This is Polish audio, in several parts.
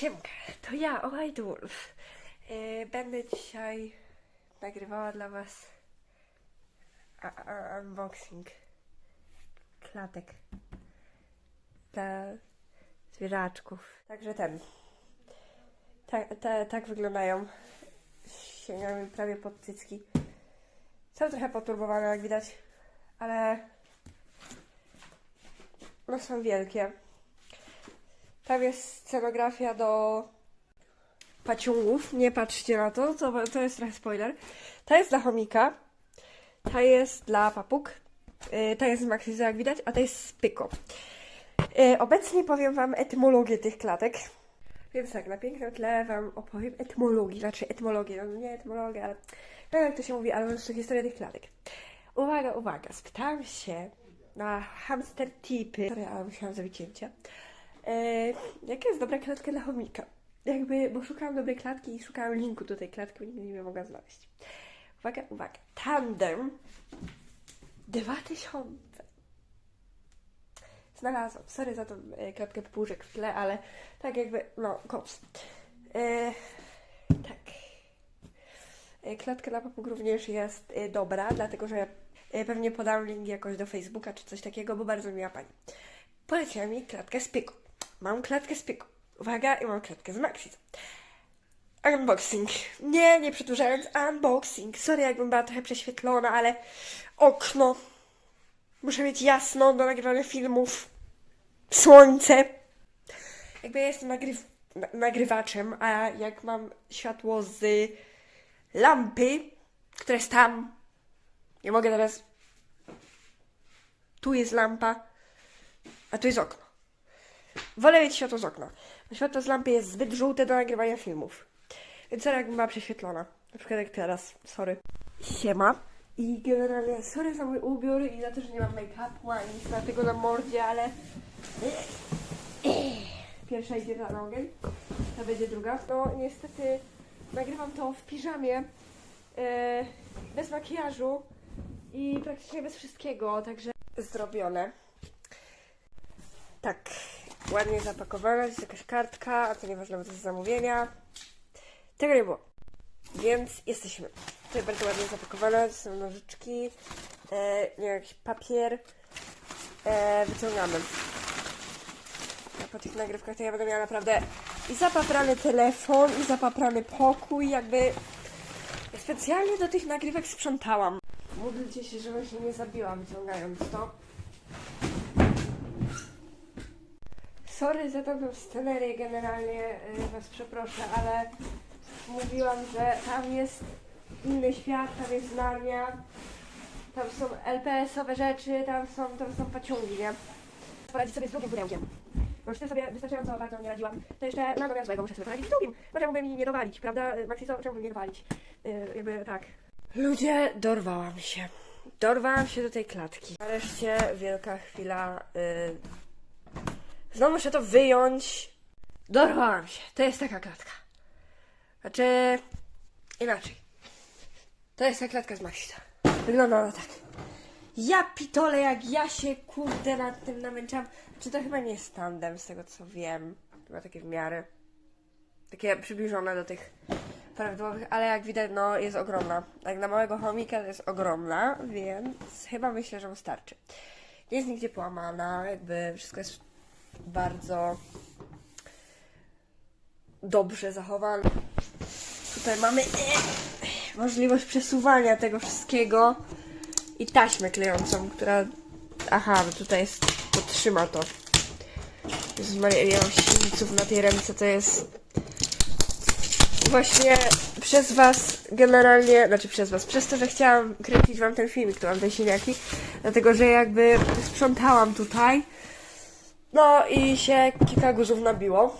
Siemka, to ja, Ołajdulf. Yy, będę dzisiaj nagrywała dla was unboxing klatek dla zwierzaczków. Także ten. Tak, ta, tak wyglądają. Sięgamy prawie pod cycki. Są trochę poturbowane, jak widać, ale no są wielkie. Tam jest scenografia do paciągów. Nie patrzcie na to, to, to jest trochę spoiler. Ta jest dla chomika, ta jest dla papug, yy, ta jest z Maxiza, jak widać, a ta jest z Pyko. Yy, obecnie powiem Wam etymologię tych klatek. Więc tak, na pięknym tle Wam opowiem etymologię, znaczy etymologię, no nie etymologię, ale no jak to się mówi, ale po prostu historię tych klatek. Uwaga, uwaga, spytałam się na hamster tipy, ale musiałam zrobić cięcie. E, jaka jest dobra klatka dla chomika? Jakby, bo szukałam dobrej klatki i szukałam linku do tej klatki, nigdy nie wiem, mogła znaleźć. Uwaga, uwaga. Tandem 2000. Znalazłam. Sorry za tą e, klatkę popłużek w tle, ale tak jakby, no, kops. E, tak. E, klatka dla papug również jest e, dobra, dlatego że e, pewnie podam link jakoś do Facebooka czy coś takiego, bo bardzo miła pani. Poleciła mi klatkę z pyku. Mam klatkę z pyku. Uwaga, i mam klatkę z Maxis. Unboxing. Nie, nie przedłużając, unboxing. Sorry, jakbym była trochę prześwietlona, ale okno. Muszę mieć jasno do nagrywania filmów. Słońce. Jakby ja jestem nagryw na- nagrywaczem, a jak mam światło z lampy, która jest tam, nie mogę teraz. Tu jest lampa, a tu jest okno. Wolę mieć światło z okna. Światło z lampy jest zbyt żółte do nagrywania filmów. Więc sorry, jakbym była prześwietlona. Na przykład jak teraz. Sorry. Siema. I generalnie sorry za mój ubiór i za to, że nie mam make-upu ani nic na tego na mordzie, ale... Pierwsza idzie na nogę. To będzie druga. No niestety nagrywam to w piżamie. e, bez makijażu i praktycznie bez wszystkiego, także zrobione. Tak, ładnie zapakowana, jest jakaś kartka, a to nieważne, bo to jest zamówienia. Tego nie było. Więc jesteśmy. Tutaj bardzo ładnie zapakowane, są nożyczki, e, jakiś papier. E, wyciągamy. Ja po tych nagrywkach to ja będę miała naprawdę i zapaprany telefon, i zapaprany pokój, jakby ja specjalnie do tych nagrywek sprzątałam. Módlcie się, żebym się nie zabiła wyciągając to. Sorry za tą scenerię, generalnie y, Was przeproszę, ale mówiłam, że tam jest inny świat, tam jest Narnia, tam są LPS-owe rzeczy, tam są, tam są paciągi, nie? Poradzić sobie z drugim pudełkiem. Bo już tym sobie wystarczająco bardzo nie radziłam, to jeszcze na nogę złego muszę sobie poradzić z drugim. No czemu by mi nie dowalić, prawda? Maxi, co? czemu by mi nie dowalić? Yy, jakby tak. Ludzie, dorwałam się. Dorwałam się do tej klatki. Nareszcie wielka chwila. Yy, Znowu muszę to wyjąć. Dorwałam się. To jest taka klatka. Znaczy, inaczej. To jest ta klatka z Maxita. Wygląda ona tak. Ja pitole, jak ja się kurde nad tym namęczam. Czy to chyba nie jest tandem, z tego co wiem. Chyba takie w miarę. Takie przybliżone do tych prawidłowych, ale jak widać, no jest ogromna. Jak na małego chomika to jest ogromna, więc chyba myślę, że wystarczy. Nie jest nigdzie połamana, jakby wszystko jest bardzo dobrze zachowane. Tutaj mamy e, możliwość przesuwania tego wszystkiego i taśmę klejącą, która... Aha, bo tutaj jest... podtrzyma to. Jezus Maria, ja mam silniców na tej ręce, to jest... Właśnie przez was generalnie, znaczy przez was, przez to, że chciałam kręcić wam ten filmik, to mam te siniaki, dlatego, że jakby sprzątałam tutaj, no i się kilka guzów nabiło.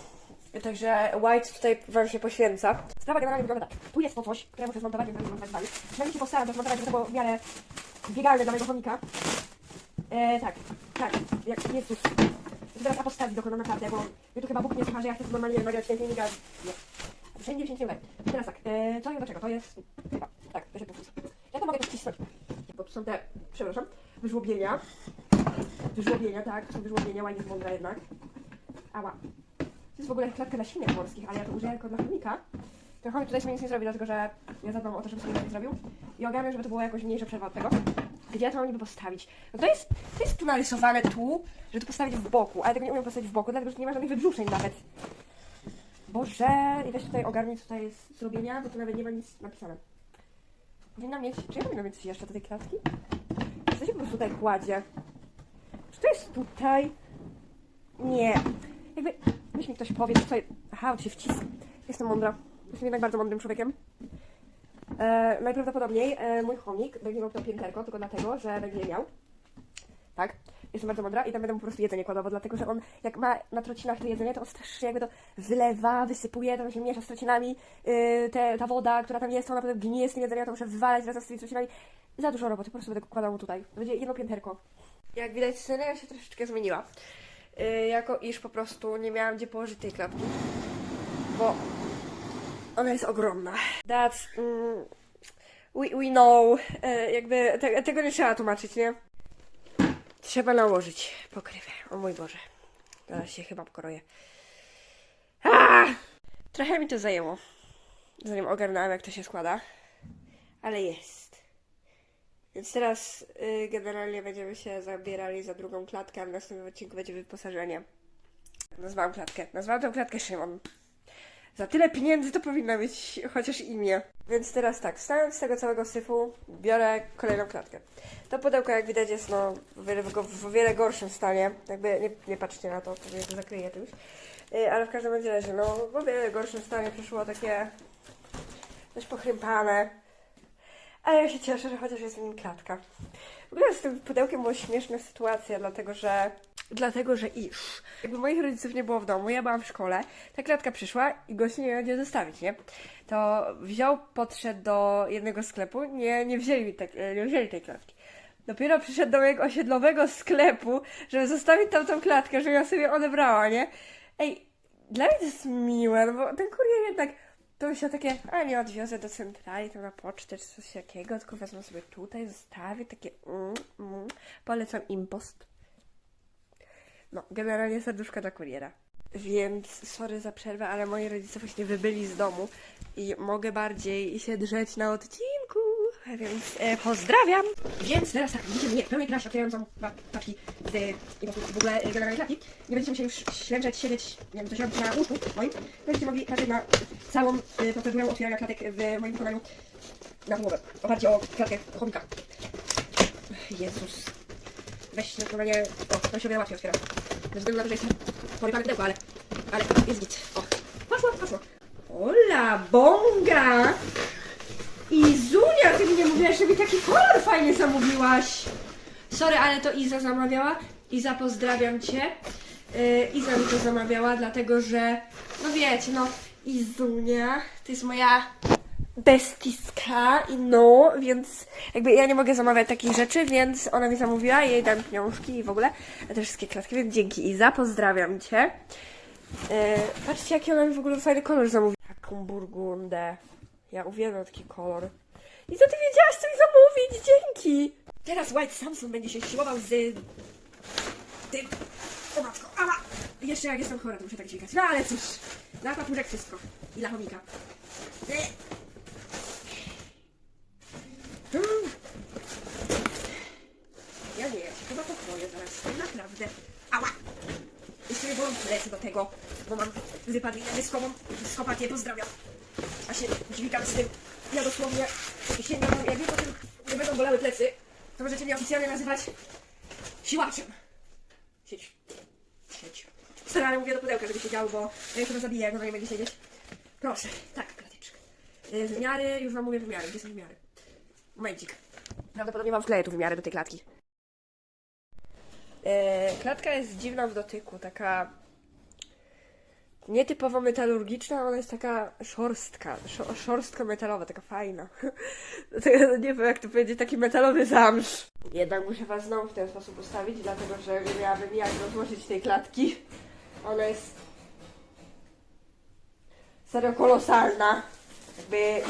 Także White tutaj wam się poświęca. Sprawa generalnie wygląda tak. Tu jest to coś, które muszę zmontować, więc zmontować dalej. Przynajmniej się postaram to zmontować, żeby to było w miarę biegalne dla mojego chomika. E, tak, tak, jak Jezus. Teraz apostawi dokonam naprawdę, bo tu chyba Bóg nie słucha, że ja chcę normalnie nagrać ten filmik, a nie. Wszędzie się nie. Teraz tak, e, co i do czego? To jest chyba, tak, to się powtórzy. Ja to mogę to wcisnąć. Bo tu są te, przepraszam, wyżłobienia. Wyżłobienia, tak, to są wyżłobienia, ładnie mądra jednak. Ała. jest w ogóle klatka dla świnek morskich, ale ja to użyję jako dla chomika. Ten tutaj sobie nic nie zrobi, dlatego że ja zadbam o to, żeby sobie nic nie zrobił. I ogarnę, żeby to było jakoś mniejsza przerwa od tego. Gdzie ja to mam niby postawić? No to jest, to jest tu narysowane tu, żeby to postawić w boku, ale tego nie umiem postawić w boku, dlatego że nie ma żadnych wybrzuszeń nawet. Boże, i weź tutaj ogarnij, co tutaj jest zrobienia, bo tu nawet nie ma nic napisane. Powinna mieć, czy ja powinna mieć jeszcze do tej klatki? To się po prostu tutaj kładzie? To jest tutaj? Nie. Jakby, weź mi ktoś powie, tutaj... Aha, to się wciska. Jestem mądra. Jestem jednak bardzo mądrym człowiekiem. E, najprawdopodobniej e, mój chomik będzie miał to pięterko, tylko dlatego, że będzie miał. Tak? Jestem bardzo mądra i tam będę mu po prostu jedzenie kładowo, dlatego że on, jak ma na trocinach to jedzenie, to on strasznie jakby to wylewa, wysypuje, to się miesza z trocinami, yy, te, ta woda, która tam jest, to ona potem gnije z tym jedzeniem, to muszę wywalać razem z tymi trocinami. Za dużo roboty, po prostu będę kładał mu tutaj. To będzie jedno pięterko. Jak widać, sceneria się troszeczkę zmieniła. Yy, jako iż po prostu nie miałam gdzie położyć tej klatki. Bo ona jest ogromna. That's... Mm, we, we know. Yy, jakby te, tego nie trzeba tłumaczyć, nie? Trzeba nałożyć pokrywę. O mój Boże. Teraz się chyba pokroję. Ah! Trochę mi to zajęło. Zanim ogarnąłem, jak to się składa. Ale jest. Więc teraz y, generalnie będziemy się zabierali za drugą klatkę, a w następnym odcinku będzie wyposażenie. Nazwałam klatkę. Nazwałam tę klatkę Szymon. Za tyle pieniędzy to powinna mieć chociaż imię. Więc teraz tak, wstając z tego całego syfu, biorę kolejną klatkę. To pudełko, jak widać, jest no, w, wiele, w, wiele gorszym stanie. Jakby nie, nie patrzcie na to, pewnie to zakryję czymś. Yy, ale w każdym razie, no, w wiele gorszym stanie przyszło takie dość pochrympane. Ale ja się cieszę, że chociaż jest w nim klatka. W ogóle z tym pudełkiem była śmieszna sytuacja, dlatego że. Dlatego, że iż. Jakby moich rodziców nie było w domu, ja byłam w szkole, ta klatka przyszła i gości nie gdzie zostawić, nie? To wziął, podszedł do jednego sklepu, nie, nie wzięli, mi tak, nie wzięli tej klatki. Dopiero przyszedł do mojego osiedlowego sklepu, żeby zostawić tam tą klatkę, żeby ja sobie odebrała, nie? Ej, dla mnie to jest miłe, no bo ten kurier jednak to myślał takie, a nie odwiozę do centrali, to na pocztę czy coś takiego, tylko wezmę sobie tutaj, zostawię, takie mm, mm. polecam impost. No, generalnie serduszka dla kuriera. Więc sorry za przerwę, ale moi rodzice właśnie wybyli z domu i mogę bardziej się drzeć na odcinku, więc e, pozdrawiam. Więc teraz tak, widzicie mnie pełnej krasie, otwierającą pa- paczki z, i po prostu w ogóle e, generalnie klapki. Nie będziecie musieli już ślęczeć, siedzieć, nie wiem, coś robić na łóżku moim. Będziecie mogli patrzeć na całą e, procedurę otwierania klatek w moim wykonaniu na głowę. Oparcie o klatkę chomika. Jezus. Weź na wykonanie, o, to się o wiele łatwiej otwiera. Ze względu na to, że jest porywane pudełko, ale, ale jest git. O, poszło, poszło. Ola, bonga! I Zunia, ty mi nie taki kolor fajnie zamówiłaś. Sorry, ale to Iza zamawiała. Iza, pozdrawiam cię. Yy, Iza mi to zamawiała, dlatego że, no wiecie, no, Izunia to jest moja bestiska i no, więc jakby ja nie mogę zamawiać takich rzeczy, więc ona mi zamówiła, jej dam pieniążki i w ogóle, a te wszystkie klatki, więc dzięki Iza, pozdrawiam cię. Yy, patrzcie, jaki ona mi w ogóle fajny kolor zamówiła. Taką burgundę. Ja uwielbiam taki kolor. I co ty wiedziałaś, co zamówić? Dzięki! Teraz White Samson będzie się siłował z tym. O matko! Jeszcze jak jestem chora, to muszę tak dźwigać. No ale cóż, dla papurek wszystko. I dla chomika. E. Ja nie, ja się chyba pochwoję zaraz. Naprawdę. Ała! Jeszcze nie bolą plecy do tego, bo mam wypadlinę dyskową. Dyskopatie, pozdrawiam. A się dźwigam z tym. Ja dosłownie sięgam, jak mi potem nie będą bolały plecy, to możecie mnie oficjalnie nazywać siłaczem. Siedź. Siedź. Starałem mówię do pudełka, żeby siedziało, bo ja chyba zabiję, jak ona nie będzie siedzieć. Proszę, tak, klateczka. Y, Wymiary, już wam mówię wymiary. Gdzie są wymiary? Momencik. Prawdopodobnie mam wkleję tu wymiary do tej klatki. E, klatka jest dziwna w dotyku, taka nietypowo metalurgiczna, ona jest taka szorstka, szo- szorstka metalowa, taka fajna. Nie wiem jak to powiedzieć, taki metalowy zamsz. Jednak muszę was znowu w ten sposób ustawić, dlatego że nie miałabym jak rozłożyć tej klatki. Ona jest serio kolosalna. Jakby...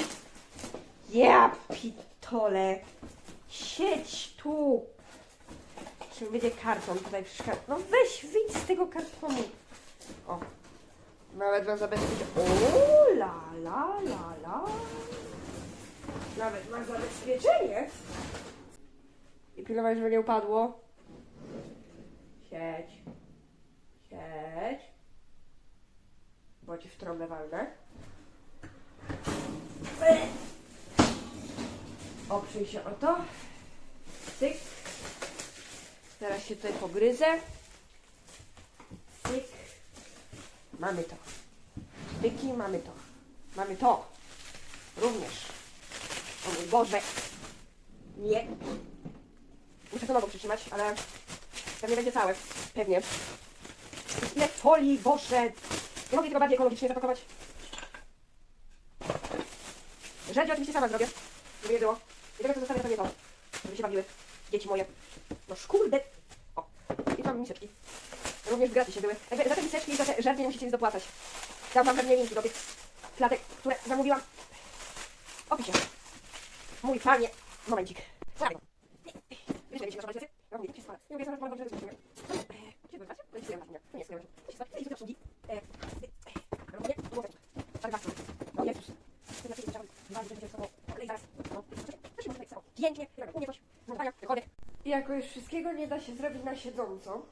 Ja pitole. Siedź tu. Czy będzie karton tutaj przeszkadza? No weź, wyjdź z tego kartonu. O. Nawet ma zabezpieczenie. O, la, la, la, la. Nawet ma zabezpieczenie. I pilnować, żeby nie upadło. Siedź. Siedź. Bo ci w trąbę walnę. Oprzyj się o to. Cyk. Teraz się tutaj pogryzę. Cyk. Mamy to. Styki, mamy to. Mamy to. Również. O mój Boże. Nie. Muszę to nogą przytrzymać, ale pewnie będzie całe. Pewnie. Ile folii, Boże. Nie mogę tego bardziej ekologicznie zapakować. Rzeczy oczywiście sama zrobię. Żeby je było. I tego co zostawię to nie to. Żeby się bawiły. Dzieci moje. No szkurde. O. I tam miseczki. Również w gratis się były. Za te miseczki i za te nie musicie nic dopłacać. Dam wam pewnie linki do tych klatek, które zamówiłam. W opisie. Mój panie. Momencik. Słuchaj. Wiesz, jak się nasze Ja mówię, się spala. Nie mówię, że mam dobrze rozumiem. Gdzie wy macie? To jest mnie. To nie jest sklepu. Się spala. Idź do obsługi. E, e, robię. Też. Tak, was. No, Jezus. Ty na ciebie Dwa, będzie sobą. Klej zaraz. No, coś może być samo. Pięknie. U mnie coś. Zmontowania. Rekody. Jako już wszystkiego nie da się zrobić na siedząco,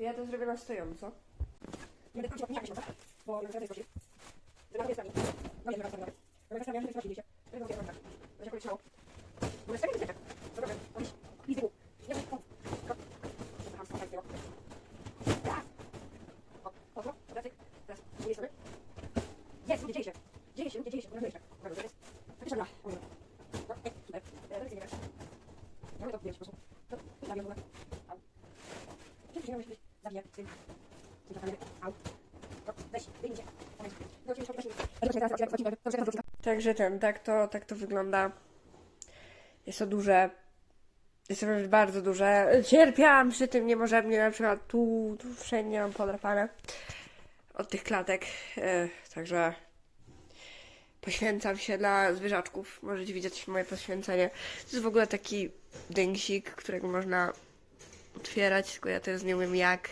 to ja to zrobię na stojąco. Nie będę kończyła się, bo na jest Żeby na jest prawie. No nie, żeby na No jak sprawiam, że nie się. To jest tak. To się kończyło. Bo jest tak, Co robię? Robisz. Widzę mu. Nie wiem. Mam spokojnie z tego. Raz. O, powrót. Wracaj. Teraz. Drugiej strony. Jest, dzieje się. Dzieje się, dzieje się. Dobra, jeszcze. Dobra, to jest. Faktycznie dobra. No, super. E, to jest nie wiesz. Ja to powiedzieć po prostu. To, to zabiję w ogóle. Au. Gdzie ty miałeś być? Także ten, tak to, tak to wygląda. Jest to duże. Jest to bardzo duże. Cierpiałam przy tym niemożebnie, na przykład tu, tu wszędzie mam podrapane od tych klatek. E, także poświęcam się dla zwierzaczków. Możecie widzieć moje poświęcenie. To jest w ogóle taki dęsik, którego można otwierać, tylko ja teraz nie wiem jak.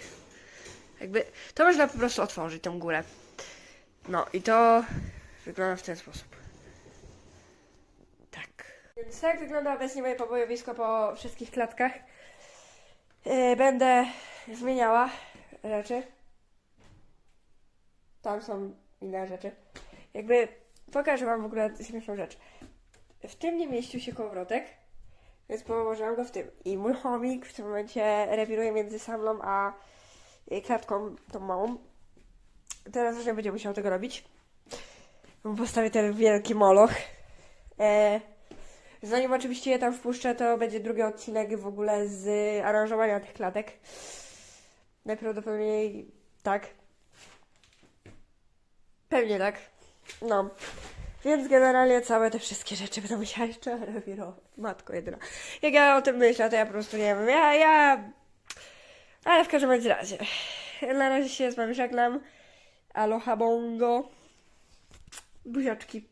Jakby to można po prostu otworzyć tą górę. No i to wygląda w ten sposób. Tak. Więc tak wygląda obecnie moje pobojowisko po wszystkich klatkach. Yy, będę zmieniała rzeczy. Tam są inne rzeczy. Jakby pokażę wam w ogóle śmieszną rzecz. W tym nie mieścił się kołowrotek, więc położyłam go w tym. I mój chomik w tym momencie rewiruje między samlą a y, klatką tą małą. Teraz już nie będzie musiał tego robić. Bo Postawię ten wielki moloch. E, zanim oczywiście je tam wpuszczę, to będzie drugi odcinek w ogóle z aranżowania tych klatek. Najprawdopodobniej tak. Pewnie tak. No. Więc generalnie całe te wszystkie rzeczy będą musiała jeszcze rewirować. Matko jedyna. Jak ja o tym myślę, to ja po prostu nie wiem. Ja, ja... Ale w każdym razie. Na razie się z wami żegnam. Aloha bongo. Buziaczki.